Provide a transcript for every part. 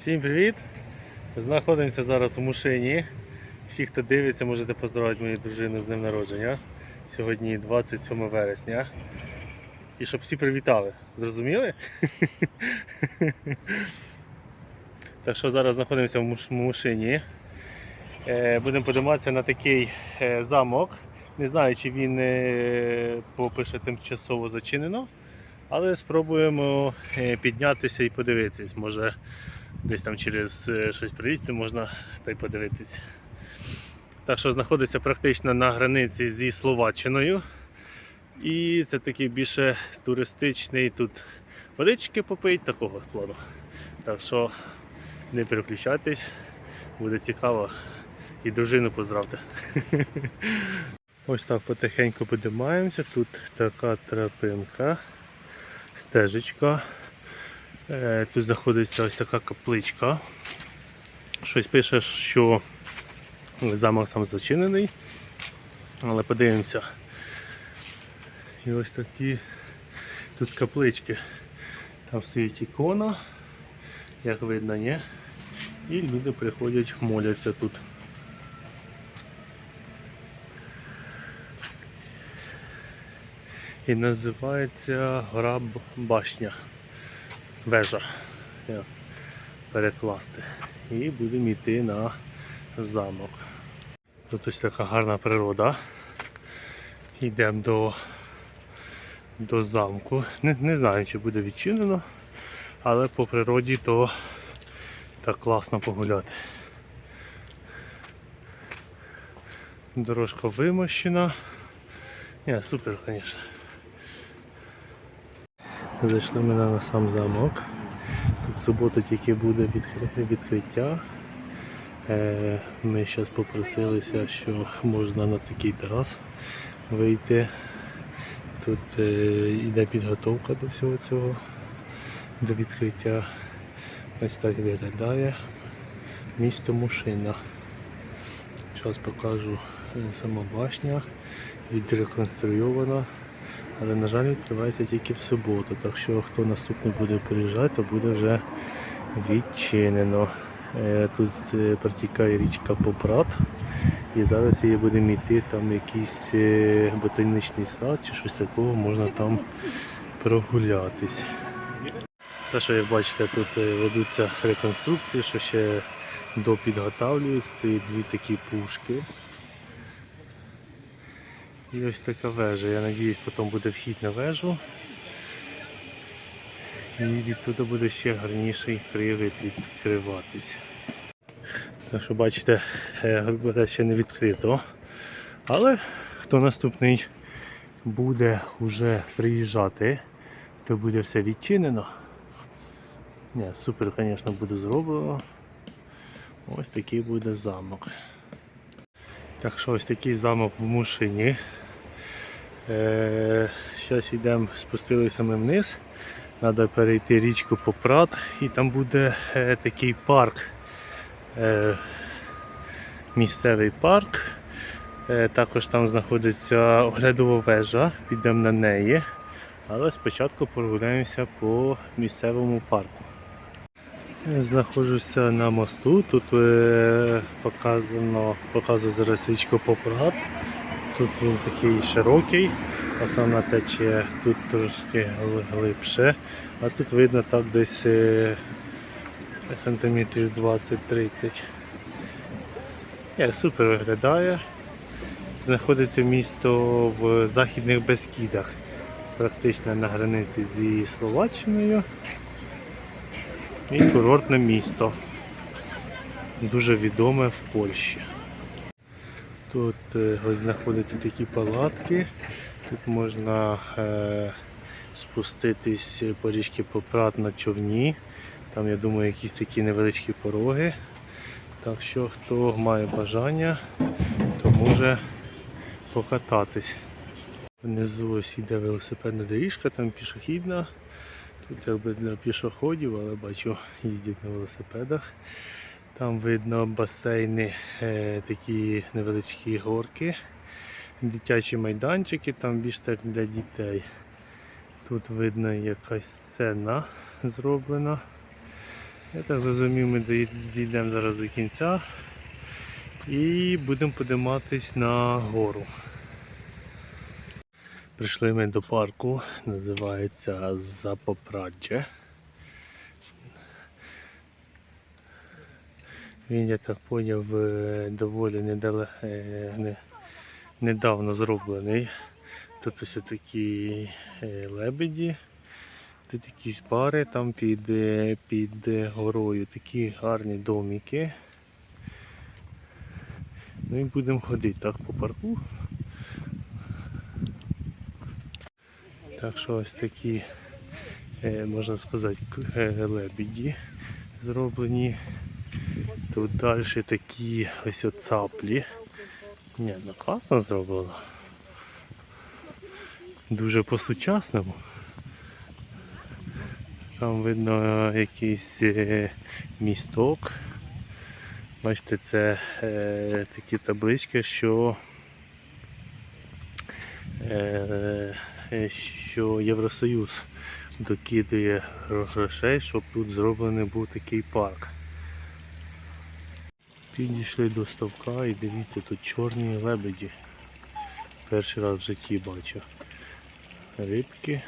Всім привіт! Знаходимося зараз у Мушині. Всі, хто дивиться, можете поздравити мою дружину з днем народження. Сьогодні 27 вересня. І щоб всі привітали. Зрозуміли? Так що зараз знаходимося в Муш- Мушині. Е, Будемо подиматися на такий е, замок. Не знаю, чи він е, попише тимчасово зачинено, але спробуємо піднятися і подивитись. Може десь там через е, щось прилізти можна та й подивитись. Так що знаходиться практично на границі зі Словаччиною. І це такий більше туристичний тут водички попить, такого плану. Так що не переключайтесь, буде цікаво. І дружину поздравте. Ось так потихеньку підіймаємося. Тут така тропинка, стежечка. Е, Тут знаходиться ось така капличка. Щось пише, що замок сам зачинений. Але подивимося. І ось такі тут каплички. Там стоїть ікона, як видно, ні. І люди приходять, моляться тут. І називається Гора Башня. Вежа. Перекласти. І будемо йти на замок. Тут ось така гарна природа. Йдемо до, до замку. Не, не знаю, чи буде відчинено, але по природі то так класно погуляти. Дорожка вимощена. Ні, супер, звісно. Зайшли ми на сам замок. Тут в суботу тільки буде відкри- відкриття. Е, Ми зараз попросилися, що можна на такий терас вийти. Тут е, йде підготовка до всього цього, до відкриття. Ось так виглядає місто Мушина. Зараз покажу е, сама башня, відреконструйована. Але, на жаль, відкривається тільки в суботу. Так що хто наступний буде приїжджати, то буде вже відчинено. Е, Тут е, протікає річка Попрат. І зараз її будемо йти, там якийсь е, ботанічний сад чи щось такого, можна там прогулятись. Те, що як бачите, тут ведуться реконструкції, що ще допідготавлюють, стоїть дві такі пушки. І ось така вежа. Я сподіваюся, потім буде вхід на вежу. І відтуди буде ще гарніший привид відкриватись. Так що бачите, е, ще не відкрито. Але хто наступний буде вже приїжджати, то буде все відчинено. Ні, супер, звісно, буде зроблено. Ось такий буде замок. Так що ось такий замок в Мушині. Е, Зараз йдемо, спустилися ми вниз. Треба перейти річку Попрат і там буде е, такий парк. Е, місцевий парк. Е, також там знаходиться оглядова вежа, підемо на неї. Але спочатку прогуляємося по місцевому парку. Знаходжуся на мосту. Тут е, показано, показує зараз річку Попрат. Тут він такий широкий, основна течія тут трошки глибше, а тут видно так десь е, сантиметрів 20-30. Є, супер виглядає. Знаходиться місто в західних Бескідах, практично на границі зі Словаччиною. І курортне місто. Дуже відоме в Польщі. Тут е, ось знаходяться такі палатки. Тут можна е, спуститись по річці Попрат на човні. Там, я думаю, якісь такі невеличкі пороги. Так що, хто має бажання, то може покататись. Внизу ось йде велосипедна доріжка, там пішохідна. Тут якби для пішоходів, але бачу, їздять на велосипедах. Там видно басейни, е, такі невеличкі горки, дитячі майданчики, там більш так для дітей. Тут видно якась сцена зроблена. Я так зрозумів, ми дійдемо зараз до кінця і будемо подиматись на гору. Прийшли ми до парку, називається Запопрадже. Він, я так поняв, е, доволі недале- е, недавно зроблений. Тут ось такі е, лебеді, тут якісь бари там під, під горою, такі гарні домики. Ну і будемо ходити так по парку. Так що ось такі, можна сказати, лебеді зроблені. Тут далі такі ось от цаплі. Ні, ну класно зроблено. Дуже по-сучасному. Там видно якийсь е, місток. Бачите, це е, такі таблички, що, е, е, що Євросоюз докидає грошей, щоб тут зроблений був такий парк. Підійшли до ставка і дивіться, тут чорні лебеді. Перший раз в житті бачу. Рибки,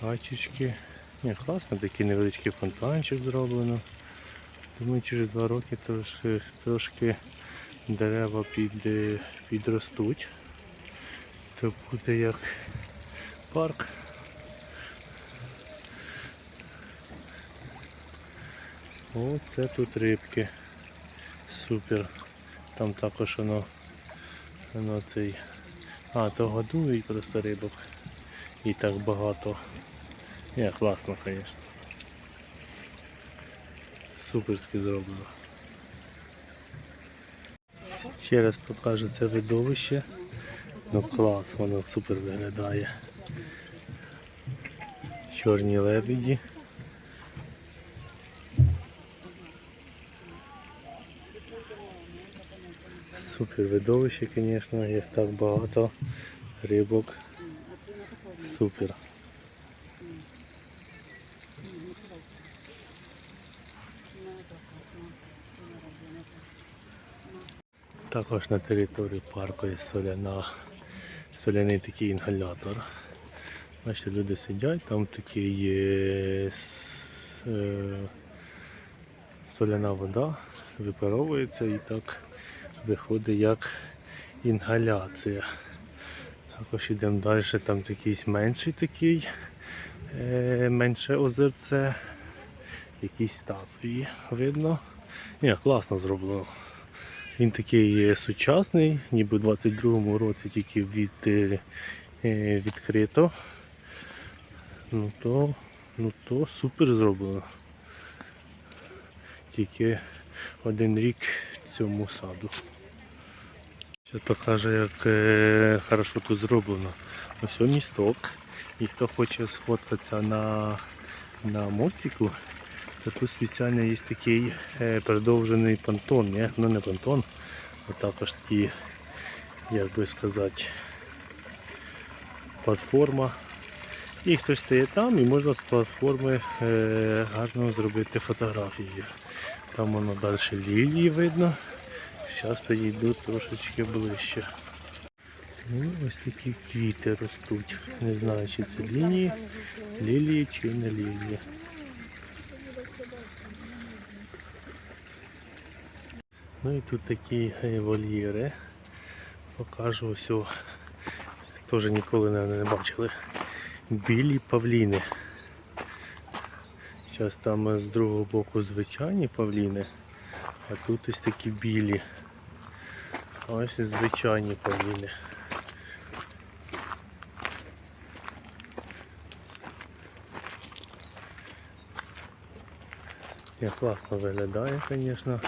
качечки. Ні, класно, такий невеличкий фонтанчик зроблено. Думаю, через два роки трошки, трошки дерева під, е, підростуть. То буде як парк. Оце тут рибки. Супер. Там також воно, воно цей. А, то годують просто рибок. І так багато. Ні, класно, звісно. Суперськи зроблено. Ще раз покажу це видовище. Ну клас, воно супер виглядає. Чорні лебеді. Супер видовище, звісно, їх так багато рибок. Супер. Також на території парку є соляна, соляний такий інгалятор. Бачите, люди сидять, там такий є е, соляна вода, випаровується і так виходить як інгаляція. Також йдемо далі, там якийсь менший такий, е, менше озерце, якісь статуї видно. Ні, класно зроблено. Він такий сучасний, ніби у 22-му році тільки від, е, е, відкрито. Ну то, ну то супер зроблено. Тільки один рік цьому саду. Зараз покаже, як е, хорошо тут зроблено. Ось місток. І хто хоче сфоткатися на, на мостику, то тут спеціально є такий е, продовжений понтон. Ні? Ну не понтон, а також такий, як би сказати, платформа. І хтось стає там і можна з платформи е, гарно зробити фотографії. Там воно далі лілії видно. Зараз підійду трошечки ближче. Ну, ось такі квіти ростуть. Не знаю, чи це лінії, лілії чи не лілії. Ну і тут такі вольєри. Покажу ось. Теж ніколи не, бачили. Білі павліни. Зараз там з другого боку звичайні павліни, а тут ось такі білі. Ось і звичайні павліни. Як класно виглядає, звісно.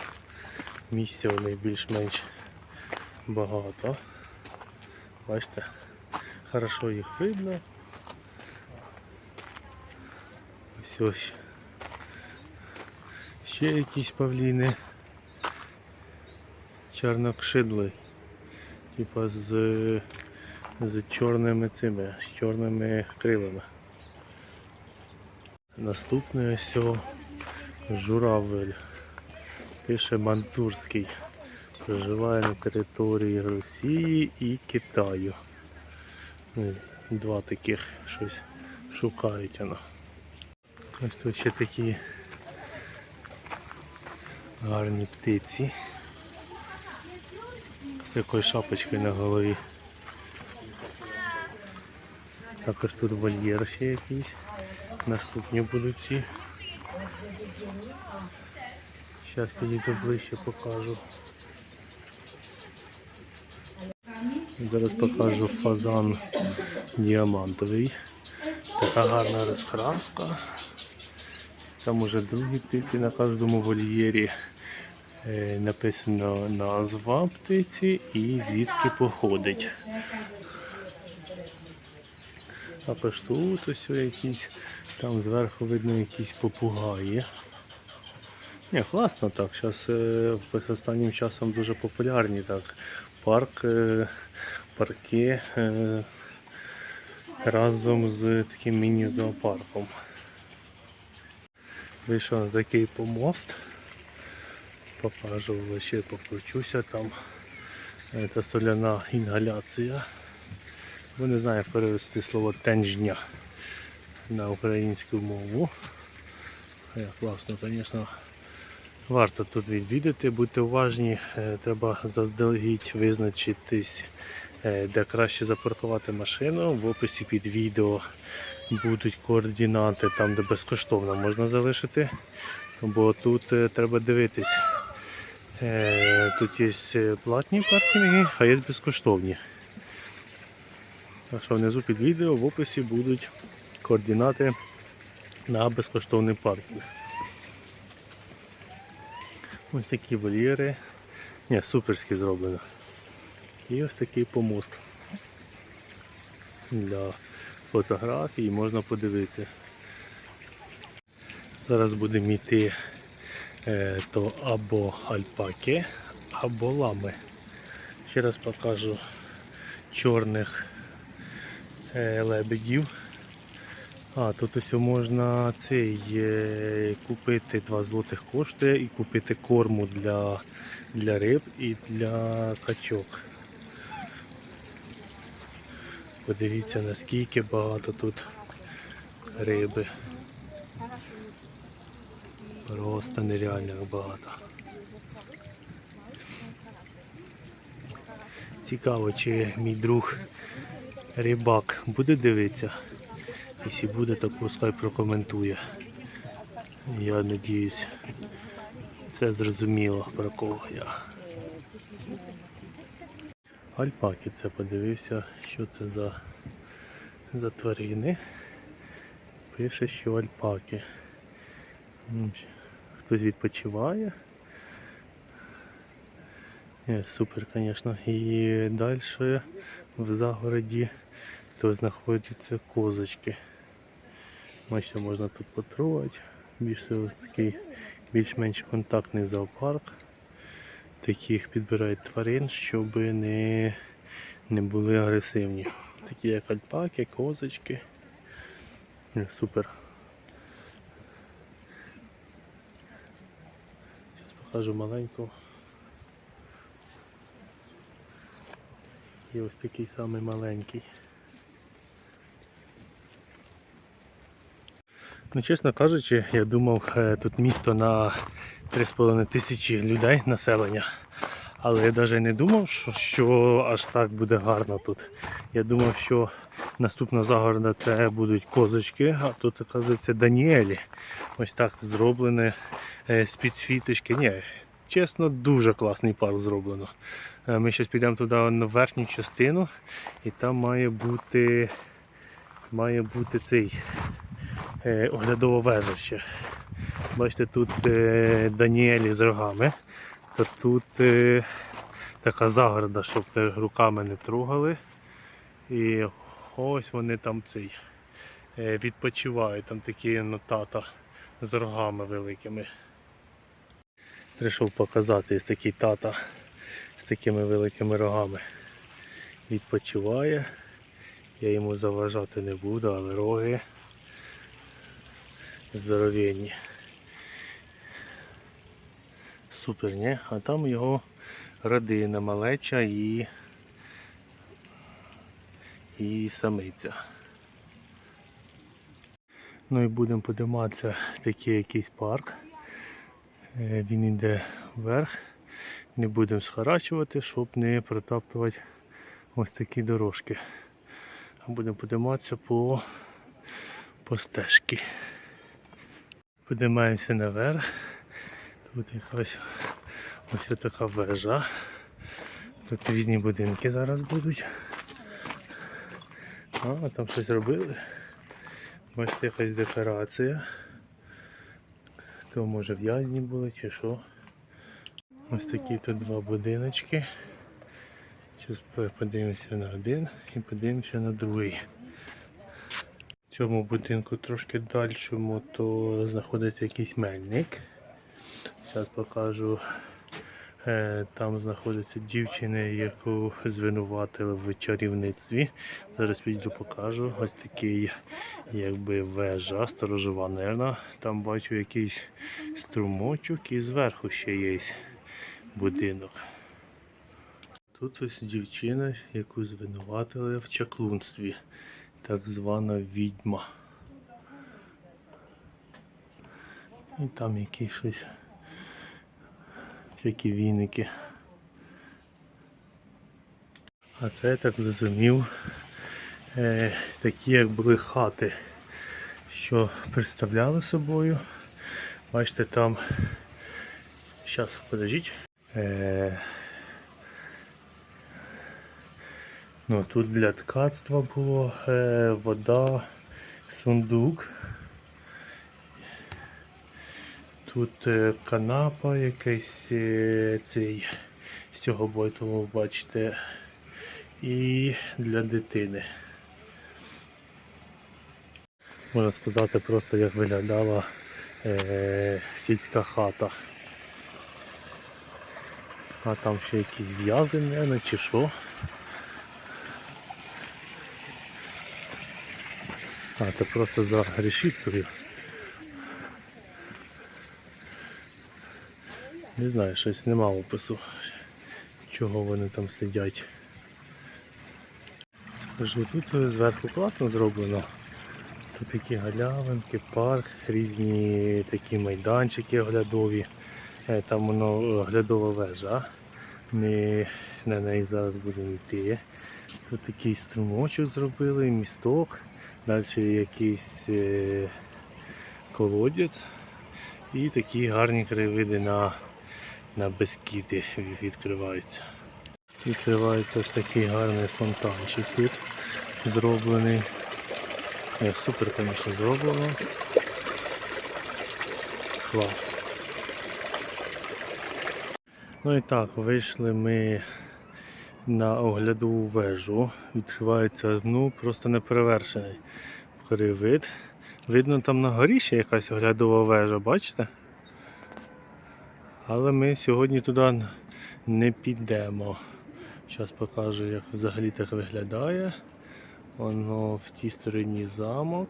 Місця у них більш-менш багато. Бачите, хорошо їх видно. Ось ось. Ще якісь павліни. Чорнокшидлий. Типа з, з чорними цими, з чорними крилами. Наступне ось Журавель. Пише Манцурський. Проживає на території Росії і Китаю. Ну, Два таких щось шукають воно. Ось тут ще такі гарні птиці. З якою шапочкою на голові. Також тут вольєр ще якийсь. Наступні будуть ці. Зараз підійду ближче покажу. Зараз покажу фазан діамантовий. Така гарна розкраска. Там уже другі птиці на кожному вольєрі. Е, Написано назва птиці і звідки походить. Також тут ось якісь, там зверху видно якісь попугаї. Ні, класно так. Зараз останнім часом дуже популярні так. Парк, е, парки е, разом з таким міні-зоопарком. Вийшов на такий помост. Покажу, ще покручуся там. Це соляна інгаляція. Бо не знаю, як перевести слово тенжня на українську мову. Е, Класно, звісно. Варто тут відвідати, будьте уважні, е, треба заздалегідь визначитись, е, де краще запаркувати машину. В описі під відео будуть координати там, де безкоштовно можна залишити. Бо тут треба дивитись. Е, Тут є е, платні паркінги, а є безкоштовні. Так що внизу під відео в описі будуть координати на безкоштовний паркінг. Ось такі вольєри. Ні, суперськи зроблено. І ось такий помост. Для фотографій можна подивитися. Зараз будемо йти то або альпаки, або лами. Ще раз покажу чорних е, лебедів. А, тут ось можна цей е, купити 2 злотих коштує і купити корму для, для риб і для качок. Подивіться наскільки багато тут риби. Просто нереально багато. Цікаво, чи мій друг рибак буде дивитися. Якщо буде, то пускай прокоментує. Я надіюсь, все зрозуміло про кого я. Альпаки це подивився, що це за, за тварини. Пише, що альпаки. Хтось відпочиває. Е, Супер, звісно. І далі в загороді то знаходяться козочки. Бачите, можна тут потрогати. Більше такий більш-менш контактний зоопарк. Таких підбирають тварин, щоб не, не були агресивні. Такі як альпаки, козочки. Е, Супер. Покажу маленьку. І ось такий самий маленький. Ну, чесно кажучи, я думав, е, тут місто на 3,5 тисячі людей населення. Але я навіть не думав, що, що аж так буде гарно тут. Я думав, що наступна загорода це будуть козочки, а тут, оказується, Даніелі. Ось так зроблене е, з підсвіточки. Ні, чесно, дуже класний парк зроблено. Е, Ми зараз підемо туди на верхню частину і там має бути, має бути цей е, оглядова вежа. Бачите, тут е, Даніелі з рогами, то тут е, така загорода, щоб руками не трогали. І ось вони там цей е, відпочивають, там такі ну, тата з рогами великими. Прийшов показати ось такий тата з такими великими рогами. Відпочиває. Я йому заважати не буду, але роги здоровенні. Супер, ні? А там його родина малеча і, і самиця. Ну і будемо подиматися в такий якийсь парк. Е, Він йде вверх. Не будемо схарачувати, щоб не протаптувати ось такі дорожки. Будемо подиматися по, по стежці. Подимаємося наверх. Тут якась ось така вежа. Тут різні будинки зараз будуть. А, там щось робили. Бачите, якась декорація. То може в'язні були чи що. Ось такі тут два будиночки. Зараз подивимося на один і подивимося на другий. В цьому будинку трошки дальшому, то знаходиться якийсь мельник. Зараз покажу. Е, Там знаходиться дівчина, яку звинуватили в чарівництві. Зараз підійду покажу. Ось такий якби вежа сторожова нервна. Там бачу якийсь струмочок і зверху ще є будинок. Тут ось дівчина, яку звинуватили в чаклунстві, так звана відьма. І там якісь щось всякі віники. А це я так зрозумів. Е, такі як були хати, що представляли собою. Бачите, там. Зараз, подождіть. Е, ну, тут для ткацтва було е, вода, сундук. Тут е, канапа якийсь е, цей з цього бойтового, бачите, і для дитини. Можна сказати просто як виглядала е, сільська хата. А там ще якісь в'язи, мабуть, чи що. А, це просто за решіткою. Не знаю, щось нема опису, чого вони там сидять. Скажу, тут зверху класно зроблено. Тут такі галявинки, парк, різні такі майданчики оглядові. Е, Там воно оглядова вежа. Ми на неї зараз будемо йти. Тут такий струмочок зробили, місток, далі якийсь е, колодязь і такі гарні краєвиди на, на Бескіди відкриваються. Відкривається ось такий гарний фонтанчик тут зроблений. Е, Супер, звісно, зроблено. Клас. Ну і так, вийшли ми на оглядову вежу. Відкривається ну, просто неперевершений краєвид. Видно, там на горі ще якась оглядова вежа, бачите? Але ми сьогодні туди не підемо. Зараз покажу, як взагалі так виглядає. Воно в тій стороні замок.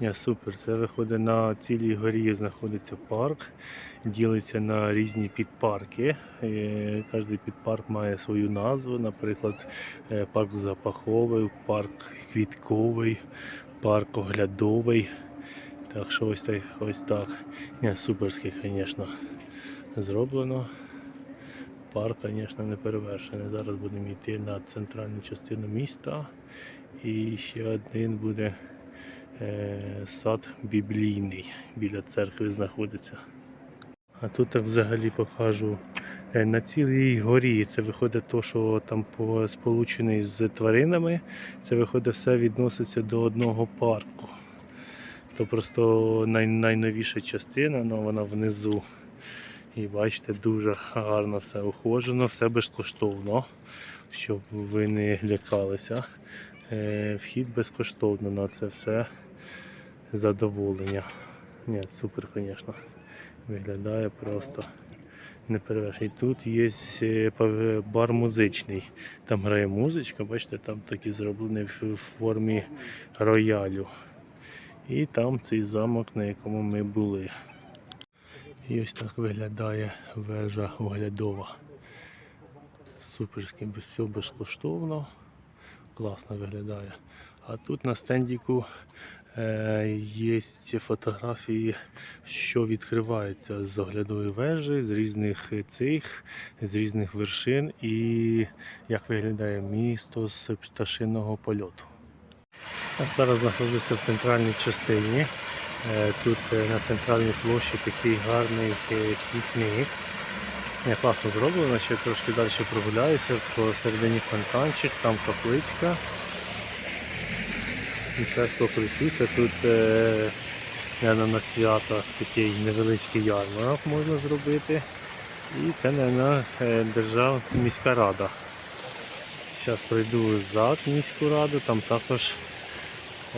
Ні, супер. Це виходить на цілій горі знаходиться парк, ділиться на різні підпарки. Е, Кожен підпарк має свою назву, наприклад, е, парк запаховий, парк квітковий, парк оглядовий. Так що ось так. Ось так. Ні, суперський, звісно, зроблено. Парк, звісно, не перевершений. Зараз будемо йти на центральну частину міста. І ще один буде е, сад біблійний біля церкви знаходиться. А тут я взагалі покажу е, на цілій горі. Це виходить то, що там сполучений з тваринами. Це виходить все відноситься до одного парку. То просто най, найновіша частина, але вона внизу. І бачите, дуже гарно все ухожено, все безкоштовно, щоб ви не лякалися. Е, Вхід безкоштовно на це все задоволення. Ні, супер, звісно. Виглядає просто неперевершений. Тут є е, бар музичний. Там грає музичка, бачите, там такий зроблений в в формі роялю. І там цей замок, на якому ми були. І ось так виглядає вежа оглядова. Суперське, без всього безкоштовно. Класно виглядає. А тут на стендіку е, є фотографії, що відкривається з оглядової вежі, з різних цих, з різних вершин і як виглядає місто з пташиного польоту. Так, зараз знаходжуся в центральній частині. Е, Тут е, на центральній площі такий гарний е, пікнік. Не, класно зроблено, ще трошки далі прогуляюся, посередині фонтанчик, там капличка. Зараз покручуся. Тут е, на свято такий невеличкий ярмарок можна зробити. І це, мабуть, державна міська рада. Зараз пройду зад міську раду, там також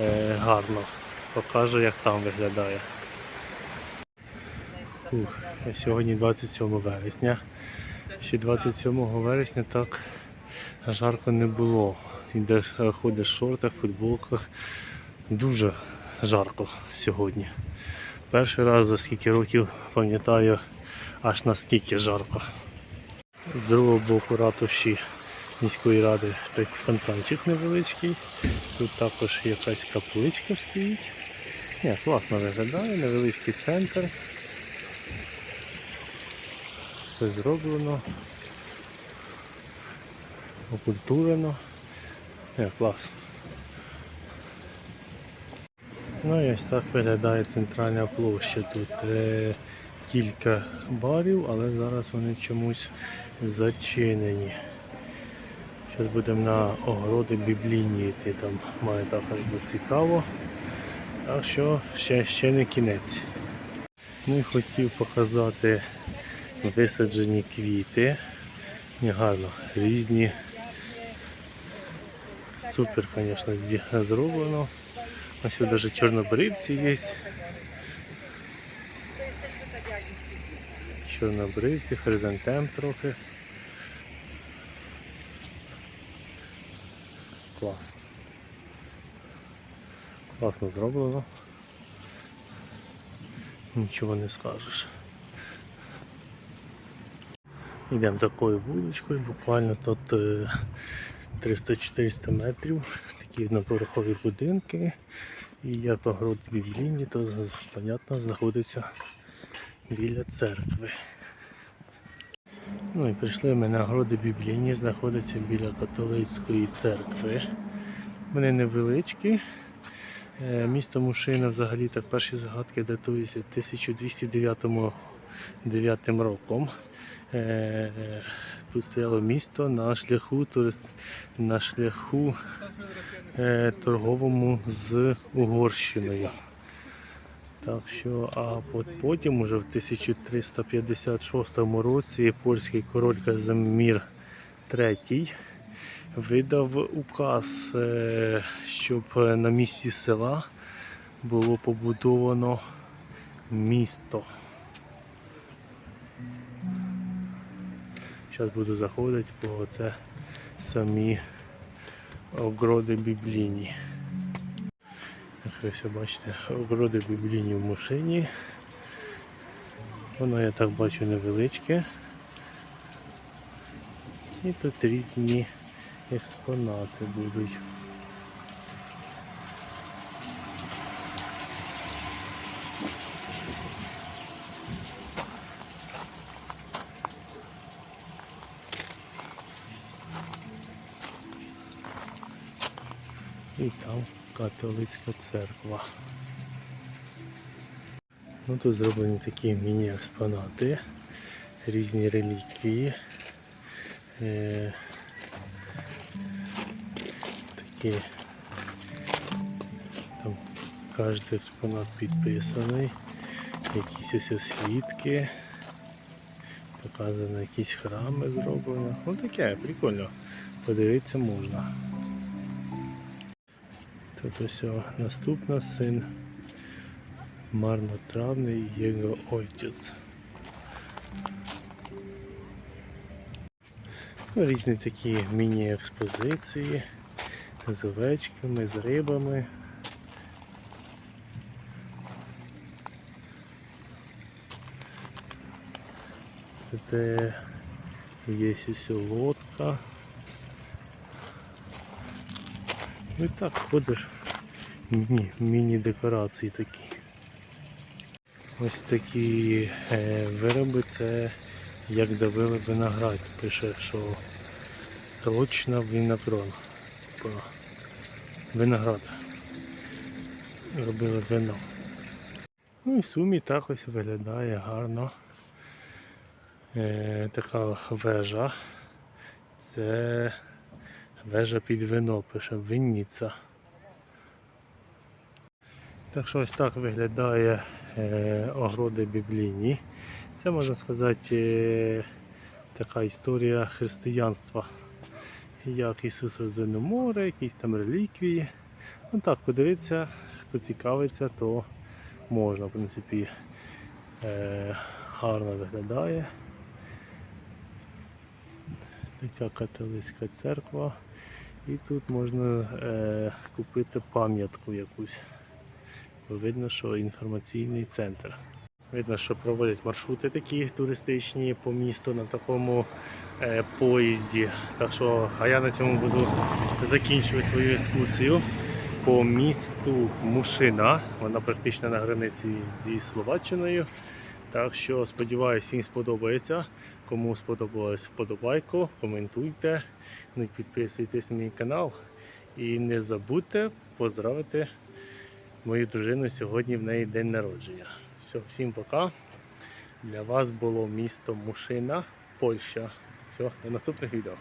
е, гарно. Покажу, як там виглядає. Фух, сьогодні 27 вересня. Ще 27 вересня так жарко не було. Йдеш, ходиш в шортах, футболках. Дуже жарко сьогодні. Перший раз за скільки років пам'ятаю, аж наскільки жарко. З другого боку ратуші міської ради фонтанчик невеличкий. Тут також якась капличка стоїть. Ні, класно виглядає, невеличкий центр. Все зроблено. Окультурено. Ні, клас. Ну і ось так виглядає центральна площа. Тут е, кілька барів, але зараз вони чомусь зачинені. Зараз будемо на огороди біблійні йти, там має також бути цікаво. Так що ще, ще не кінець. Ну і хотів показати висаджені квіти. Гарно, різні. Супер, звісно, зроблено. Ось навіть чорнобривці є. Чорнобривці, хризантем трохи. Клас. Класно зроблено. Нічого не скажеш. Йдемо такою вуличкою, буквально тут е, 300-400 метрів, такі одноповерхові будинки. І як огород біблійні, то понятно знаходиться біля церкви. Ну і прийшли ми на городи біблійні, знаходяться біля католицької церкви. Вони невеличкі. Е, Місто Мушина взагалі так перші загадки датуються 1209 9 роком. Е, Тут стояло місто на шляху, на шляху е, торговому з Угорщиною. Так що, а от потім, уже в 1356 році, польський король Казимір III видав указ, е, щоб на місці села було побудовано місто. Зараз буду заходити, бо це самі огороди біблійні. Ви бачите, огороди біблійні в машині. Воно, я так бачу, невеличке. І тут різні експонати будуть. І там католицька церква. Ну, тут зроблені такі міні-експонати, різні реліквії. Е, такі там кожен експонат підписаний, якісь ось освітки, показано якісь храми зроблені. Ну таке, прикольно. Подивитися можна. Тут ось наступна син марнотравний його отець. Ну, Різні такі міні-експозиції з овечками, з рибами. Де є ось лодка. Ну і так ходиш. Міні, міні-декорації такі. Ось такі е, вироби це як давили виноград. Пише, що точно. Типа, Виноград. Робили вино. Ну і в сумі так ось виглядає гарно. Е, така вежа. Це вежа під вино, пише винниця. Так що ось так виглядає е, огороди біблійні. Це можна сказати е, така історія християнства. Як Ісус розвинув море, якісь там реліквії. Ну так, подивитися, хто цікавиться, то можна, в принципі, е, гарно виглядає. Така католицька церква. І тут можна купити пам'ятку якусь. Видно, що інформаційний центр. Видно, що проводять маршрути такі туристичні по місту на такому е, поїзді. Так що, а я на цьому буду закінчувати свою екскурсію по місту Мушина. Вона практично на границі зі Словаччиною. Так що сподіваюся, всім сподобається. Кому сподобалось, вподобайку, коментуйте, ну підписуйтесь на мій канал. І не забудьте поздравити мою дружину сьогодні в неї день народження. Все, всім пока. Для вас було місто Мушина, Польща. Все, до наступних відео.